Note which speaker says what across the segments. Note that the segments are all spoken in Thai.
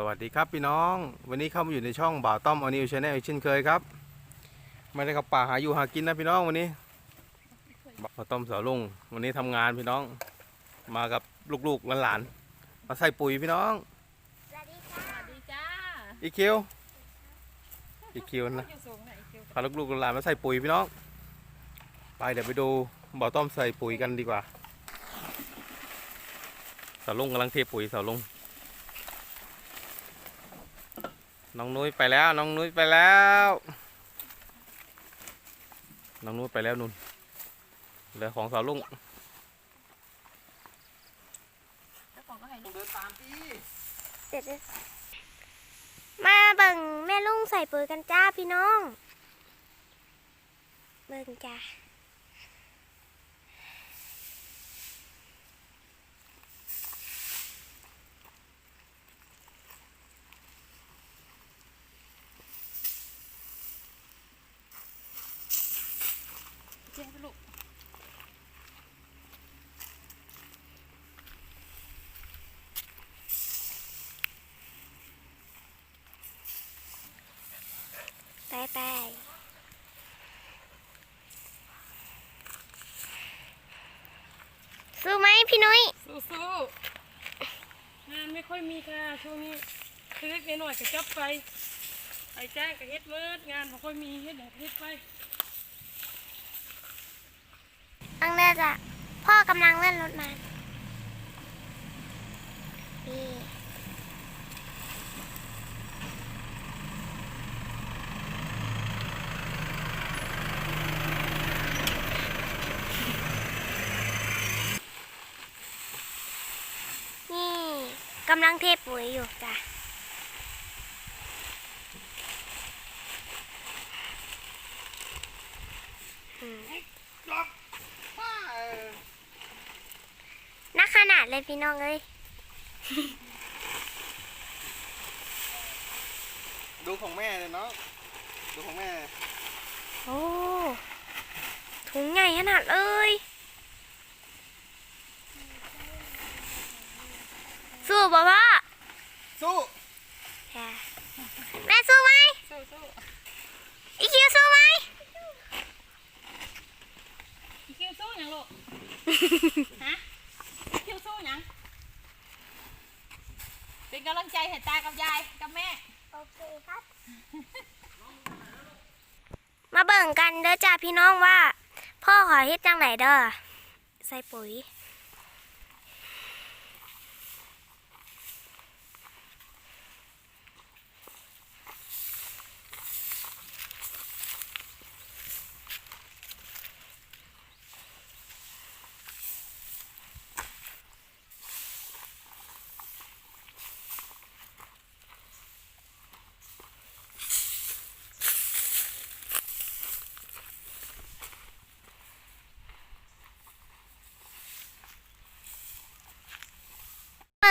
Speaker 1: สวัสดีครับพี่น้อง วันนี้เข้ามาอยู่ในช่องบ่าวต้อมอนิวชาแนลเช่นเคยครับไม่ได้กับป่าหาอยู่หากินนะพี่น้องวันนี้บ่าวต้อมสาวลุงวันนี้ทำงานพี่น้อง มากับลูกๆหลานๆมาใส่ปุ๋ยพี่น้อง
Speaker 2: สวัสดีค่ะ
Speaker 3: สวัสดีจ้า
Speaker 1: อีคิวอีคิวนะ
Speaker 3: อยู่สูงไหนคิว
Speaker 1: พาลูกๆหลานๆมาใส่ปุ๋ยพี่น้อง ไปเดี๋ยวไปดูบ่าวต้อมใส่ปุ๋ยกันดีกว่าสาวลุงกำลังเทปุ๋ยสาวลุง น้องนุ้ยไปแล้ว น้องนุ้ยไปแล้ว น้องนุ้ยไปแล้วนุ่นเหลือของสาวลุง
Speaker 3: เจ้าของก็ให้ลูก
Speaker 1: เดินตามพี่
Speaker 2: เดี๋ยวๆมาเบิ่งแม่ลุงใส่ปุ๋ยกันจ้าพี่น้อง เบิ่งจ้า
Speaker 3: เจ๊ลูก
Speaker 2: ไปไปสู้ไหม พี่นุ้ย
Speaker 3: สู้ๆงานไม่ค่อยมีค่ะช่วงนี้คือเล็กๆหน่อยๆก็จับไปไปแจ้งกับเฮ็ดเวิร์ดงานไม่ค่อยมีเฮ็ดแบบเฮ็ดไป
Speaker 2: อังเล่จ้ะพ่อกำลังเล่นรถมานี่นี่ กำลังเทปุ๋ยอยู่จ้ะนักขนาดเลยพี่น้องเอ้ย
Speaker 1: ดูของแม่เลยเนาะ ดูของแม่
Speaker 2: โอ้ ถุงใหญ่ขนาดเลย สู้ บ่พ่อ
Speaker 1: สู้
Speaker 2: ค่ะแม่สู้ไหม
Speaker 3: สู้
Speaker 2: อีคิวสู้ไหม
Speaker 3: ๆอีคิวสู้หยังลูกฮะอีคิวสู้หยังเป็นกำลังใจให้ตากับยายกับแม่
Speaker 2: โอเคครับ มาเบิ่งกันเด้อจ้าพี่น้องว่า พ่อขอเฮ็ดจังไหนเด้อใส่ปุ๋ย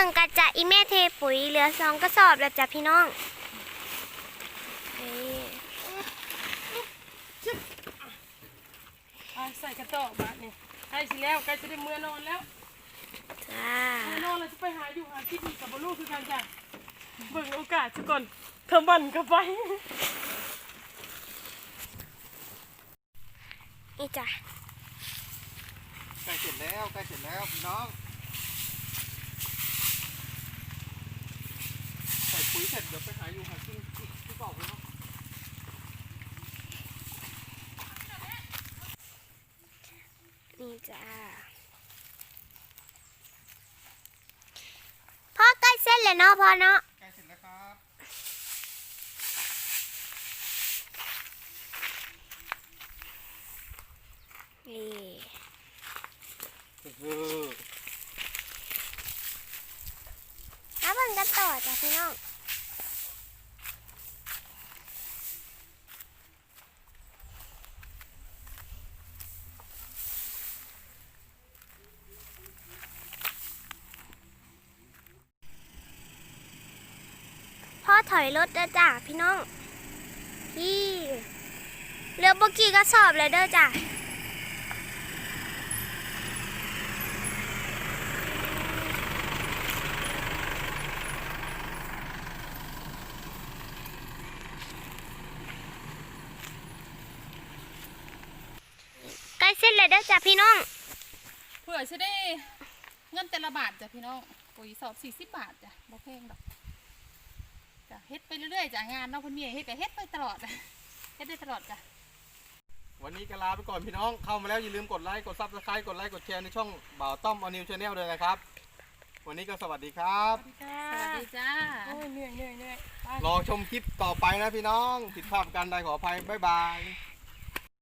Speaker 2: เบิ่งกันจะอีเมเทปุ๋ยเหลือสองกระสอบแล้วจ้ะพี่น้องนี่
Speaker 3: ไปใส่กระสอบบาทนี่ใกล้สิแล้วใกล้จะได้เมื่อนอนแล้ว
Speaker 2: จ้า
Speaker 3: เมื่อนอนเราจะไปหาอยู่หากินอีกกับบลูกคือกันจ้ะเบิ่งโอกาสซะก่อนเธอมันก็ไป
Speaker 2: นี่จ้ะ
Speaker 1: ใกล้เสร็จแล้วใกล้เสร็จแล้วพี่น้องใส่ ปุ๋ยเสร็จเดี๋ยวไปหาอยู่หากินที่ที่บอกเลยเนาะ
Speaker 2: นี่จ้าพ่อใกล้เส้นเลยเนาะพ่อเนาะ
Speaker 1: ใกล้เสร็จแล้วครับ
Speaker 2: นี่แล้วเบิ่งกันต่อจ้ะพี่น้อง ถอยรถเด้อจ้าพี่น้อง พี่เรือบกี้ก็สอบเลยเด้อจ้าใกล้เส้นเลยเด้อจ้าพี่น้อง
Speaker 4: เผื่อจะได้เงินแต่ละบาทจ้ะพี่น้องปุ๋ยสอบ40 บาทจ้ะบ่แพงดอก เฮ็ดไปเรื่อยๆจ้ะงานเนาะเพิ่นมีให้เฮ็ดก็เฮ็ดไปตลอดจ้ะเฮ็ดได้ตลอดจ้ะ
Speaker 1: วันนี้ก็ลาไปก่อนพี่น้องเข้ามาแล้วอย่าลืมกดไลค์กดซับสไครต์กดไลค์กดแชร์ในช่องบ่าวต้อมออนิวชาแนลเลยนะครับ วันนี้ก็สวัสดีครับ
Speaker 3: สวัสดีค่ะ
Speaker 4: สวัสดีจ้า
Speaker 3: โอ้ยเหนื่อยเหนื่อยเหนื่อยไป
Speaker 1: รอชมคลิปต่อไปนะพี่น้องผิดพลาดประการใดขออภัยบ๊ายบาย